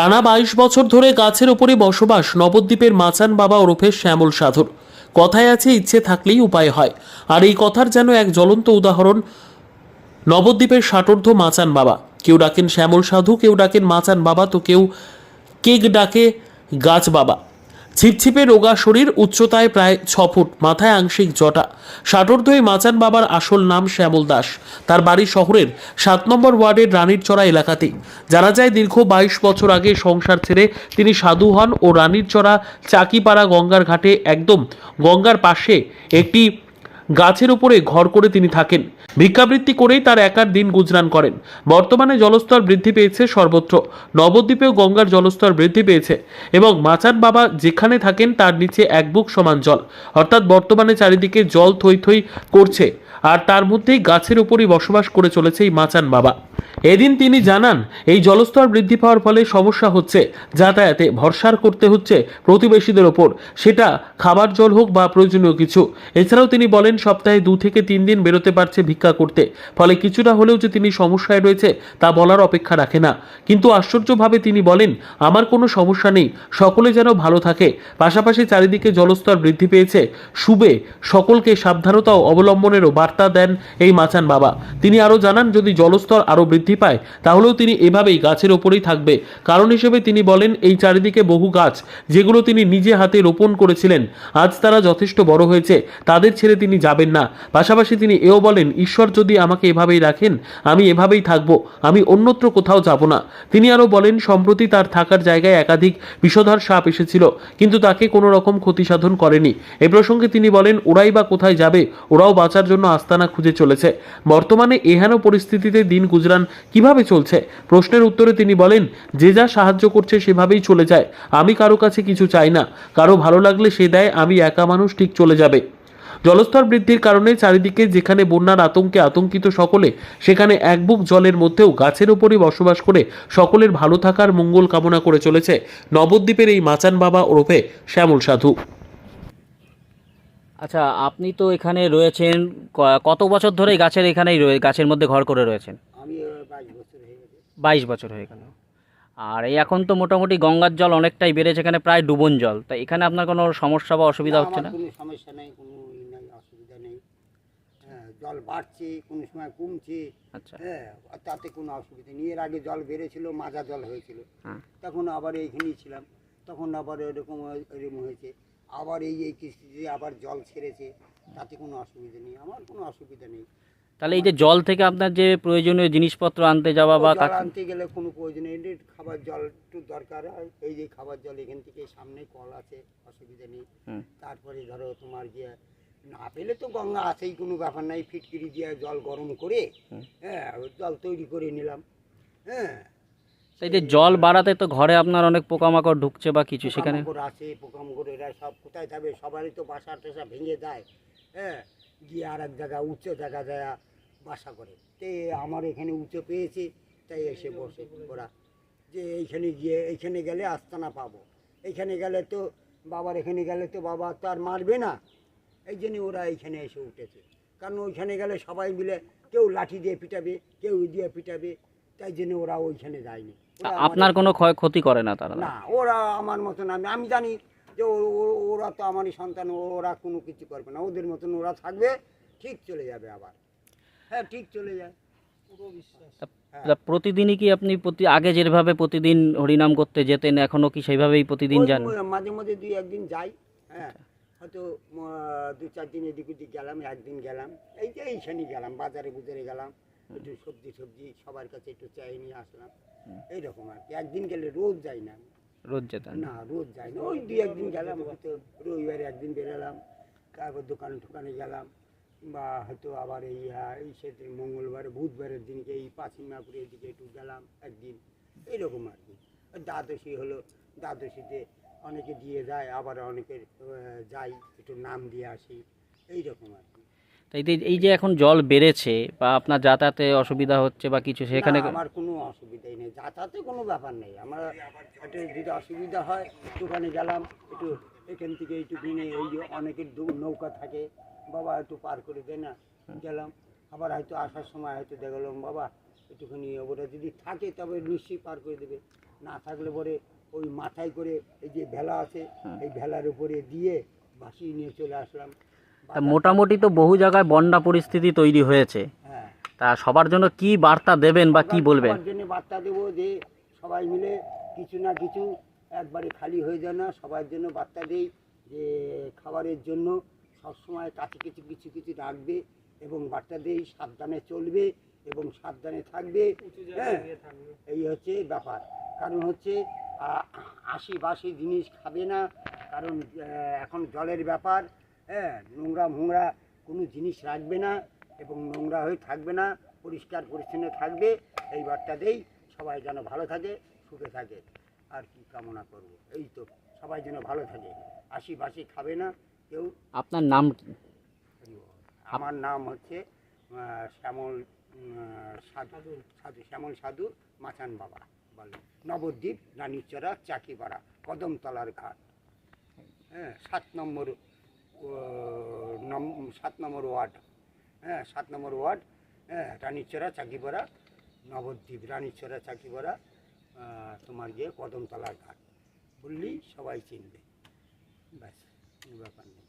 টানা বাইশ বছর ধরে গাছের ওপরে বসবাস নবদ্বীপের মাচান বাবা ওরফে শ্যামল সাধুর। কথায় আছে, ইচ্ছে থাকলেই উপায় হয়। আর এই কথার যেন এক জ্বলন্ত উদাহরণ নবদ্বীপের ষাটোর্ধ মাচান বাবা। কেউ ডাকেন শ্যামল সাধু, কেউ ডাকেন মাচান বাবা, তো কেউ কেক ডাকে গাছ বাবা। ছিপছিপে রোগা শরীর উচ্চতায় প্রায় ছ ফুট, মাথায় আংশিক জটা। ষাটোর্ধই মাচান বাবার আসল নাম শ্যামল দাস। তার বাড়ি শহরের সাত নম্বর ওয়ার্ডের রানীর চড়া এলাকাতেই। জানা যায়, দীর্ঘ বাইশ বছর আগে সংসার ছেড়ে তিনি সাধু হন ও রানীর চড়া চাকিপাড়া গঙ্গার ঘাটে একদম গঙ্গার পাশে একটি গাছের উপরে ঘর করে তিনি থাকেন। ভিক্ষাবৃত্তি করেই তার একার দিন গুজরান করেন। বর্তমানে জলস্তর বৃদ্ধি পেয়েছে সর্বত্র। নবদ্বীপেও গঙ্গার জলস্তর বৃদ্ধি পেয়েছে এবং মাচান বাবা যেখানে থাকেন তার নিচে এক বুক সমান জল। অর্থাৎ বর্তমানে চারিদিকে জল থই থই করছে। আর তার মধ্যেই গাছের উপরই বসবাস করে চলেছে এই মাচান বাবা। এদিন তিনি জানান, এই জলস্তর বৃদ্ধি পাওয়ার ফলে সমস্যা হচ্ছে, যাতায়াতে ভরসার করতে হচ্ছে প্রতিবেশীদের ওপর। সেটা খাবার জল হোক বা প্রয়োজনীয় কিছু। এছাড়াও তিনি বলেন, সপ্তাহে দু থেকে তিন দিন বেরোতে পারছে ভিক্ষা করতে। ফলে কিছুটা হলেও যে তিনি সমস্যায় রয়েছে, তা বলার অপেক্ষা রাখে না। কিন্তু আশ্চর্যভাবে তিনি বলেন, আমার কোনো সমস্যা নেই। সকলে যেন ভালো থাকে। পাশাপাশি চারিদিকে জলস্তর বৃদ্ধি পেয়েছে। শুবে, সকলকে সাবধানতা অবলম্বনেরও বার্তা দেন এই মাচান বাবা। তিনি আরও জানান, যদি জলস্তর আরও বৃদ্ধি পায়, তাহলেও তিনি এভাবেই গাছের ওপরেই থাকবে। কারণ হিসেবে তিনি বলেন, এই চারিদিকে বহু গাছ, যেগুলো তিনি নিজে হাতে রোপণ করেছিলেন, আজ তারা যথেষ্ট বড় হয়েছে, তাদের ছেড়ে তিনি যাবেন না। পাশাপাশি তিনি এও বলেন, ঈশ্বর যদি আমাকে এভাবেই রাখেন, আমি এভাবেই থাকব, আমি অন্যত্র কোথাও যাব না। তিনি আরও বলেন, সম্প্রতি তার থাকার জায়গায় একাধিক বিষধর সাপ এসেছিল, কিন্তু তাকে কোনো রকম ক্ষতি সাধন করেনি। এ প্রসঙ্গে তিনি বলেন, ওরাই বা কোথায় যাবে, ওরাও বাঁচার জন্য আস্তানা খুঁজে চলেছে। বর্তমানে এহেন পরিস্থিতিতে দিন গুজরান কীভাবে চলছে? প্রশ্নের উত্তরে তিনি বলেন, যে যা সাহায্য করছে সেভাবেই চলে যায়। আমি কারও কাছে কিছু চাই না। কারও ভালো লাগলে সে দেয়, আমি একা মানুষ ঠিক চলে যাবে। জলস্তর বৃদ্ধির কারণে চারিদিকে যেখানে বন্যার আতঙ্কে আতঙ্কিত সকলে, সেখানে এক বুক জলের মধ্যেও গাছের উপরই বসবাস করে সকলের ভালো থাকার মঙ্গল কামনা করে চলেছে। নবদ্বীপের এই মাচান বাবা ওরফে শ্যামল সাধু। আচ্ছা আপনি তো এখানে রয়েছেন কত বছর ধরে গাছের এখানেই গাছের মধ্যে ঘর করে রয়েছেন? বাইশ বছর হয়ে গেল। আর এই এখন তো মোটামুটি গঙ্গার জল অনেকটাই বেড়েছে এখানে প্রায় ডুবন জল। তা এখানে আপনার কোনো সমস্যা বা অসুবিধা হচ্ছে না? কোনো সমস্যা নেই কোনো নাই অসুবিধা নেই। হ্যাঁ জল বাড়ছে কোনো সময় কমছে। আচ্ছা। হ্যাঁ তাতে কোনো অসুবিধা নেই। এর আগে জল বেড়েছিল মাজা জল হয়েছিল। হ্যাঁ। তখন আবার এইখানেই ছিলাম। তখন আবার এরকম এরকম হয়েছে। আবার এই এই কিস্তিতে আবার জল ছেড়েছে। তাতে কোনো অসুবিধা নেই। আমার কোনো অসুবিধা নেই। তাহলে এই যে জল থেকে আপনার যে প্রয়োজনীয় জিনিসপত্র আনতে যাওয়া বা জল আনতে গেলে কোনো প্রয়োজন নেই। এদের খাবার জল একটু দরকার হয়। এই যে খাবার জল এখান থেকে সামনে কল আছে অসুবিধা নেই। তারপরে ধরো তোমার গিয়ে না পেলে তো গঙ্গা আছেই কোনো ব্যাপার নাই। ফিটকিরি দিয়ে জল গরম করে। হ্যাঁ ওই জল তৈরি করে নিলাম। হ্যাঁ। এই যে জল বাড়াতে তো ঘরে আপনার অনেক পোকামাকড় ঢুকছে বা কিছু সেখানে? আছে পোকামাকড় এরা সব কোথায় যাবে? সবারই তো বাসা টাসা ভেঙে যায়। হ্যাঁ গিয়ে আর এক জায়গা উঁচু জায়গা যায় বাসা করে। তে আমার এখানে উঁচু পেয়েছে তাই এসে বসে ওরা। যে এইখানে গিয়ে এইখানে গেলে আস্তানা পাবো। এইখানে গেলে তো বাবার এখানে গেলে তো বাবা তো আর মারবে না। এই জন্য ওরা এইখানে এসে উঠেছে। কারণ ওইখানে গেলে সবাই মিলে কেউ লাঠি দিয়ে পিটাবে কেউ ই দিয়ে পিটাবে তাই জন্য ওরা ওইখানে যায়নি। আপনার কোনো ক্ষয় ক্ষতি করে না তারা? না ওরা আমার মতন আমি আমি জানি যে ওরা তো আমারই সন্তান ওরা কোনো কিছু করবে না। ওদের মতন ওরা থাকবে ঠিক চলে যাবে আবার। হ্যাঁ ঠিক চলে যায়। পুরো বিশ্বাস। হ্যাঁ। প্রতিদিনই কি আপনি প্রতি আগে যেভাবে প্রতিদিন হরিনাম করতে যেতেন এখনও কি সেইভাবেই প্রতিদিন যান? মাঝে মাঝে দুই একদিন যাই হ্যাঁ। হয়তো দু চার দিন এদিক ওদিক গেলাম একদিন গেলাম। এই যে এইখানে গেলাম বাজারে বুজারে গেলাম একটু সবজি সবজি সবার কাছে একটু চাই নিয়ে আসলাম। এইরকম আর কি। একদিন গেলে রোজ যাই না। রোজ যেতেন না? রোজ যাই না। ওই দুই একদিন গেলাম হয়তো রবিবারে একদিন বেরোলাম তারপর দোকানে ঠোকানে গেলাম। বা হয়তো আবার এই এই সেদিন মঙ্গলবার বুধবারের দিনকে এই পাঁচিমাপুরের দিকে একটু গেলাম একদিন। এইরকম আর কি। দ্বাদশী হলো দ্বাদশীতে অনেকে দিয়ে যায় আবার অনেকে যাই একটু নাম দিয়ে আসি। এইরকম আর কি। তাই এই- যে এখন জল বেড়েছে বা আপনার যাতায়াতে অসুবিধা হচ্ছে বা কিছু সেখানে আমার কোনো অসুবিধাই নেই। যাতায়াতে কোনো ব্যাপার নেই। আমার একটু যদি অসুবিধা হয় একটুখানি গেলাম একটু এখান থেকে এইটুকুনি এই যে অনেকের নৌকা থাকে বাবা একটু পার করে দেয় না। গেলাম। আবার হয়তো আসার সময় হয়তো দেখলাম বাবা একটুখানি ওরা যদি থাকে তবে নিশ্চয়ই পার করে দেবে। না থাকলে পরে ওই মাথায় করে এই যে ভেলা আছে এই ভেলার উপরে দিয়ে ভাসিয়ে নিয়ে চলে আসলাম। তা মোটামুটি তো বহু জায়গায় বন্যা পরিস্থিতি তৈরি হয়েছে। হ্যাঁ। তা সবার জন্য কি বার্তা দেবেন বা কি বলবেন? সবার জন্য বার্তা দেবো যে সবাই মিলে কিছু না কিছু একবারে খালি হয়ে যায় না। সবার জন্য বার্তা দেই যে খাবারের জন্য সবসময় কাছে কিছু কিছু কিছু রাখবে এবং বার্তা দেই সাবধানে চলবে এবং সাবধানে থাকবে। হ্যাঁ এই হচ্ছে ব্যাপার। কারণ হচ্ছে আশি বাসি জিনিস খাবে না। কারণ এখন জলের ব্যাপার। হ্যাঁ নোংরা মোংরা কোনো জিনিস রাখবে না এবং নোংরা হয়ে থাকবে না পরিষ্কার পরিচ্ছন্ন থাকবে। এই বার্তাতেই সবাই যেন ভালো থাকে সুখে থাকে। আর কি কামনা করব? এই তো সবাই যেন ভালো থাকে। আশি বাসি খাবে না আপনার নাম কি? আমার নাম হচ্ছে শ্যামল সাধু সাধু শ্যামল সাধু মাচান বাবা বলে। নবদ্বীপ রানীচড়া চাকিপাড়া কদমতলার ঘাট। হ্যাঁ সাত নম্বর সাত নম্বর ওয়ার্ড। হ্যাঁ সাত নম্বর ওয়ার্ড হ্যাঁ রানীচড়া চাকিপাড়া নবদ্বীপ রানীচড়া চাকিপাড়া তোমার গিয়ে কদমতলার ঘাট। বললেই সবাই চিনবে। ব্যাস ব্যাপার নেই